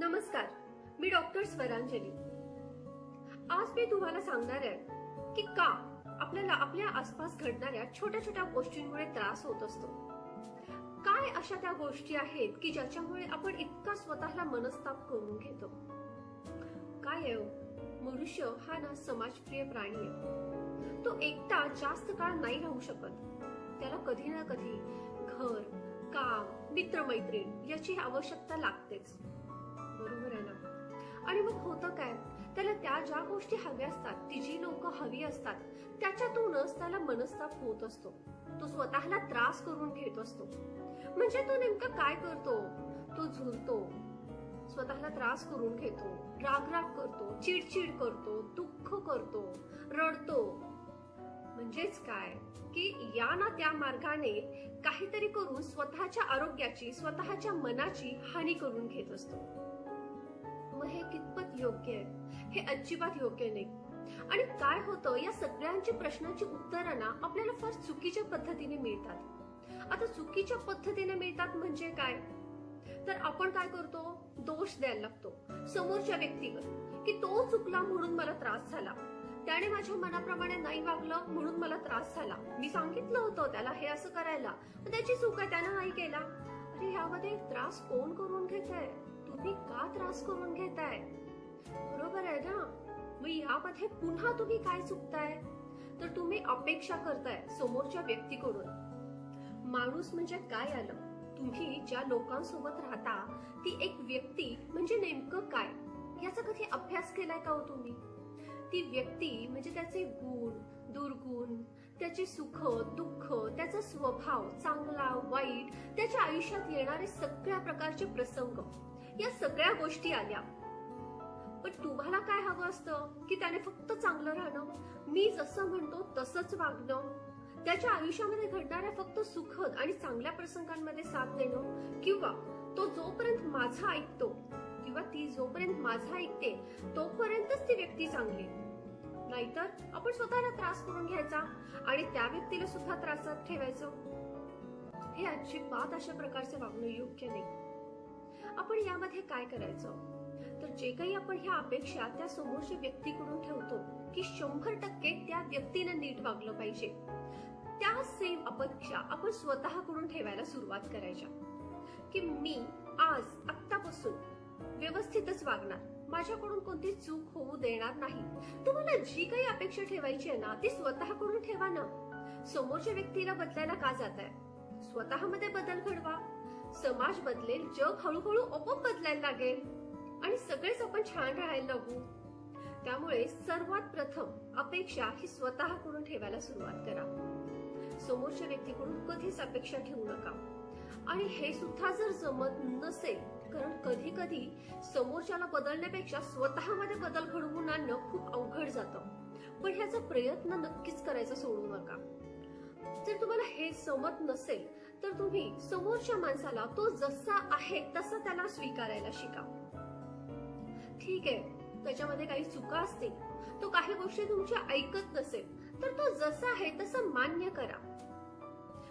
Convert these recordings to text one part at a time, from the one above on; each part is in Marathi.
नमस्कार मी डॉक्टर स्वरांजली. आज मी तुम्हाला सांगणार आहे की का आपल्याला आपल्या आसपास घडणाऱ्या छोट्या छोट्या गोष्टींमुळे त्रास होत असतो. काय अशा त्या गोष्टी आहेत की ज्याच्यामुळे आपण इतका स्वतःला मनस्ताप करून घेतो? काय आहे हो? मनुष्य हा ना समाजप्रिय प्राणी आहे. तो एकटा जास्त काळ नाही राहू शकत. त्याला कधी ना कधी घर काम मित्रमैत्रीण याची आवश्यकता लागतेच. आणि मग होतं काय? त्याला त्या ज्या गोष्टी हव्या असतात ती जी लोक हवी असतात त्याच्यातूनच त्याला मनस्ताप होत असतो. तो स्वतःला त्रास करून घेत असतो. म्हणजे तो नेमका काय करतो? तो झुरतो स्वतःला त्रास करून घेतो. राग राग करतो चिडचिड करतो दुःख करतो रडतो. म्हणजेच काय? की या ना त्या मार्गाने काहीतरी करून स्वतःच्या आरोग्याची स्वतःच्या मनाची हानी करून घेत असतो. मग हे कितपत योग्य आहे? हे अजिबात योग्य नाही. आणि काय होतं या सगळ्यांची प्रश्नांची उत्तरं ना आपल्याला फार चुकीच्या पद्धतीने मिळतात. आता चुकीच्या पद्धतीने मिळतात म्हणजे काय? तर आपण काय करतो? दोष द्यायला लागतो. समोरच्या व्यक्तीवर. की तो चुकला म्हणून मला त्रास झाला. त्याने माझ्या मनाप्रमाणे नाही वागलं म्हणून मला त्रास झाला. मी सांगितलं होतं त्याला हे असं करायला. त्याची चूक आहे त्यानं नाही केला. अरे ह्यामध्ये त्रास कोण करून घेत आहे तुम्ही का त्रास करून घेताय बरोबर आहे ना? मग यामध्ये पुन्हा तुम्ही काय चुकताय तर तुम्ही अपेक्षा करताय समोरच्या व्यक्तीकडून। माणूस म्हणजे काय आलं? तुम्ही ज्या लोकांसोबत राहता ती एक व्यक्ती म्हणजे नेमकं काय? याचा कधी अभ्यास केलाय का हो तुम्ही? ती व्यक्ती म्हणजे त्याचे गुण दुर्गुण त्याचे सुख दुःख त्याचा स्वभाव चांगला वाईट त्याच्या आयुष्यात येणारे सगळ्या प्रकारचे प्रसंग. या सगळ्या गोष्टी आल्या. पण तुम्हाला काय हवं असतं? की त्याने फक्त चांगलं राहणं? मी जसं म्हणतो तसंच वागणं. त्याच्या आयुष्यामध्ये घडणाऱ्या फक्त सुखद आणि चांगल्या प्रसंगांमध्ये साथ देणं. किंवा तो जोपर्यंत माझा ऐकतो किंवा ती जोपर्यंत माझा ऐकते तोपर्यंतच ती व्यक्ती चांगली. नाहीतर आपण स्वतःला त्रास करून घ्यायचा आणि त्या व्यक्तीला सुद्धा त्रासात ठेवायचं. हे अजिबात अशा प्रकारचे वागणं योग्य नाही. आपण यामध्ये काय करायचं? तर जे काही आपण ह्या अपेक्षा त्या समोरच्या व्यक्तीकडून ठेवतो की शंभर टक्के त्या व्यक्तीनं नीट वागलं पाहिजे. त्या सेम अपेक्षा आपण स्वतःकडून ठेवायला सुरुवात करायच्या. की मी आज आत्तापासून व्यवस्थितच वागणार. माझ्याकडून कोणती चूक होऊ देणार नाही. तुम्हाला जी काही अपेक्षा ठेवायची आहे ना ती स्वतःकडून ठेवा ना. समोरच्या व्यक्तीला बदलायला का जात आहे स्वतःमध्ये बदल घडवा. समाज बदलेल जग हळूहळू आपोआप बदलायला लागेल. आणि सगळेच आपण छान राहायला लागू. त्यामुळे सर्वात प्रथम अपेक्षा ही स्वतःकडून ठेवायला सुरुवात करा. समोरच्या व्यक्तीकडून कधीच अपेक्षा ठेवू नका. आणि हे सुद्धा जर जमत नसेल कारण कधी कधी समोरच्याला बदलण्यापेक्षा स्वतःमध्ये बदल घडवून आणणं खूप अवघड जातं. पण ह्याचा प्रयत्न नक्कीच करायचा सोडू नका. जर तुम्हाला हे जमत नसेल तर तुम्ही समोरच्या माणसाला तो जसा आहे तसा त्याला स्वीकारायला शिका. ठीक आहे त्याच्यामध्ये काही चुका असतील तो काही गोष्टी तुमच्या ऐकत नसेल तर तो जसा आहे तसं मान्य करा.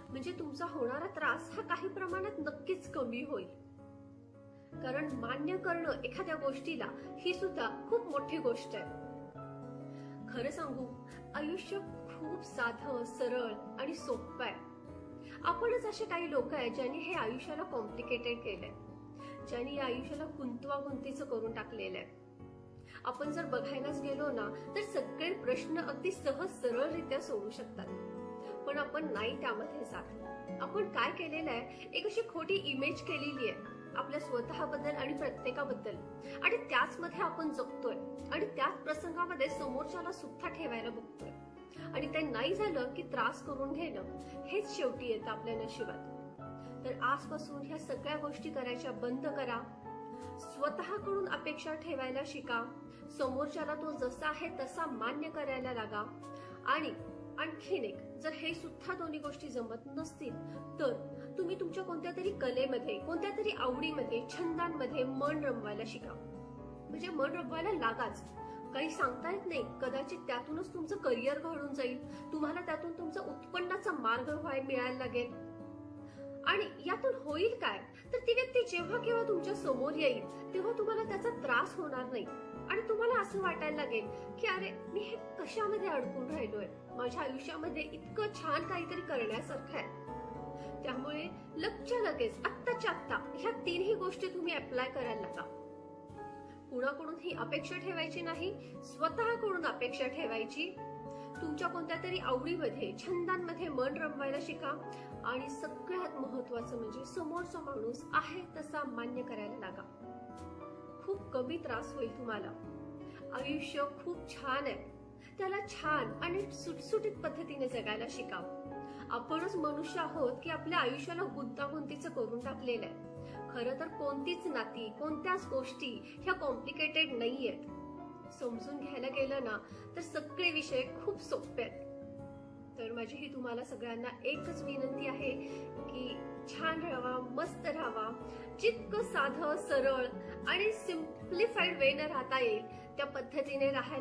म्हणजे तुमचा होणारा त्रास हा काही प्रमाणात नक्कीच कमी होईल. कारण मान्य करणं एखाद्या गोष्टीला ही सुद्धा खूप मोठी गोष्ट आहे. खरं सांगू आयुष्य खूप साधं सरळ आणि सोपं आहे. आपणच असे काही लोक आहेत ज्यांनी हे आयुष्याला कॉम्प्लिकेटेड केलंय. ज्यांनी या आयुष्याला गुंतवागुंतीचं करून टाकलेलं आहे आपण जर बघायलाच गेलो ना तर सगळे प्रश्न अगदी सहज सरळरित्या सोडू शकतात. पण आपण नाही त्यामध्ये जात. आपण काय केलेलं आहे एक अशी खोटी इमेज केलेली आहे. आपल्या स्वतःबद्दल आणि प्रत्येकाबद्दल. आणि त्याच मध्ये आपण जगतोय. आणि त्याच प्रसंगामध्ये समोरच्याला सुद्धा ठेवायला बघतोय. आणि ते नाही झालं की त्रास करून घेणं हेच शेवटी येतं आपल्या नशिबात. तर आजपासून ह्या सगळ्या गोष्टी करायच्या बंद करा. स्वतःकडून अपेक्षा ठेवायला शिका. समोरच्याला तो जसा आहे तसा मान्य करायला लागा. आणि आणखीन एक जर हे सुद्धा दोन्ही गोष्टी जमत नसतील तर तुम्ही तुमच्या कोणत्या तरी कलेमध्ये कोणत्या तरी आवडीमध्ये छंदांमध्ये मन रमवायला शिका. म्हणजे मन रमवायला लागाच. काही सांगता येत नाही. कदाचित त्यातूनच तुमचं करिअर घडून जाईल. तुम्हाला त्यातून तुमचा उत्पन्नाचा मार्ग व्हाय मिळायला लागेल. आणि यातून होईल काय? तर ती व्यक्ती जेव्हा केव्हा तुमच्यासमोर येईल तेव्हा तुम्हाला त्याचा त्रास होणार नाही. आणि तुम्हाला असं वाटायला लागेल की अरे मी हे कशामध्ये अडकून राहिलोय? माझ्या आयुष्यामध्ये इतकं छान काहीतरी करण्यासारखं आहे. त्यामुळे लगच्या लगेच आत्ताच्या आत्ता ह्या तिन्ही गोष्टी तुम्ही अप्लाय करायला लागा. कुणाकडून ही अपेक्षा ठेवायची नाही स्वतःकडून अपेक्षा ठेवायची. तुमच्या कोणत्या तरी आवडीमध्ये छंदांमध्ये मन रमवायला शिका. आणि सगळ्यात महत्वाचं म्हणजे समोरचा माणूस आहे तसा मान्य करायला लागा. खूप कमी त्रास होईल तुम्हाला. आयुष्य खूप छान आहे. त्याला छान आणि सुटसुटीत पद्धतीने जगायला शिका. आपणच मनुष्य आहोत की आपल्या आयुष्याला गुंतागुंतीचं करून टाकलेलं आहे. खरं तर कोणतीच नाती कोणत्याच गोष्टी ह्या कॉम्प्लिकेटेड नाही आहेत समजून घ्यायला गेलं ना तर सगळे विषय खूप सोपे आहेत. तर माझी ही तुम्हाला सगळ्यांना एकच विनंती आहे की छान राहावा मस्त राहावा जितकं साधं सरळ आणि सिम्प्लिफाईड वेनं राहता येईल त्या पद्धतीने राहायला